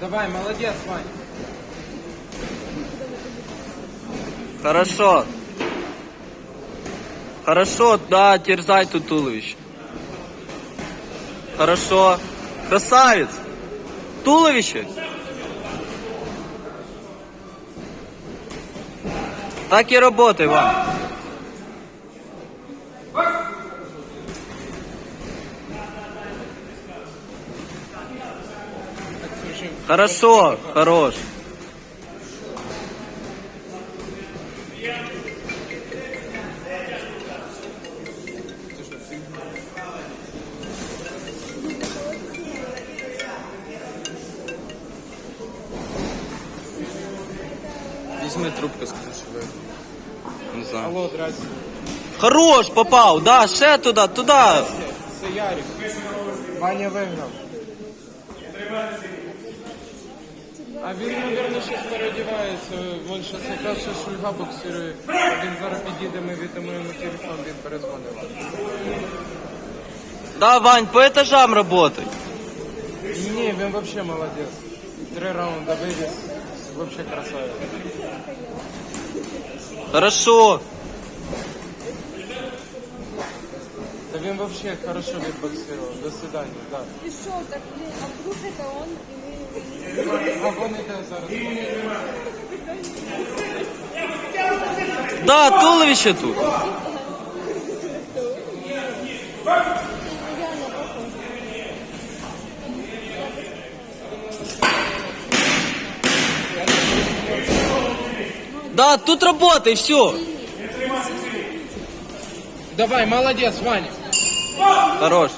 Давай, молодец, Вань. Хорошо. Хорошо, да, терзай тут туловище. Хорошо. Красавец. Туловище. Так и работай, Вань. Хорошо, хорош. Візьми трубку, скажи, що ви. Не знаю. Алло, здрасте. Хорош, попав, да, ще туди, туди. Це Ярик. Ваня виграв. А він, мабуть, щось переодівається. Вон щось якраз ще шульга боксирує. Він зараз підійде, ми віддамо йому телефон, він перезвонив. Да, Вань, по этажам работай. Ні, він взагалі молодець. Три раунда вивіз. Взагалі красавець. Хорошо. Та він взагалі хорошо відбоксував. До свидання, да. И шо, так, блин, а вдруг это он, и Да, туловище тут. Да, тут работай, все. Давай, молодець, Ваня. Хорош.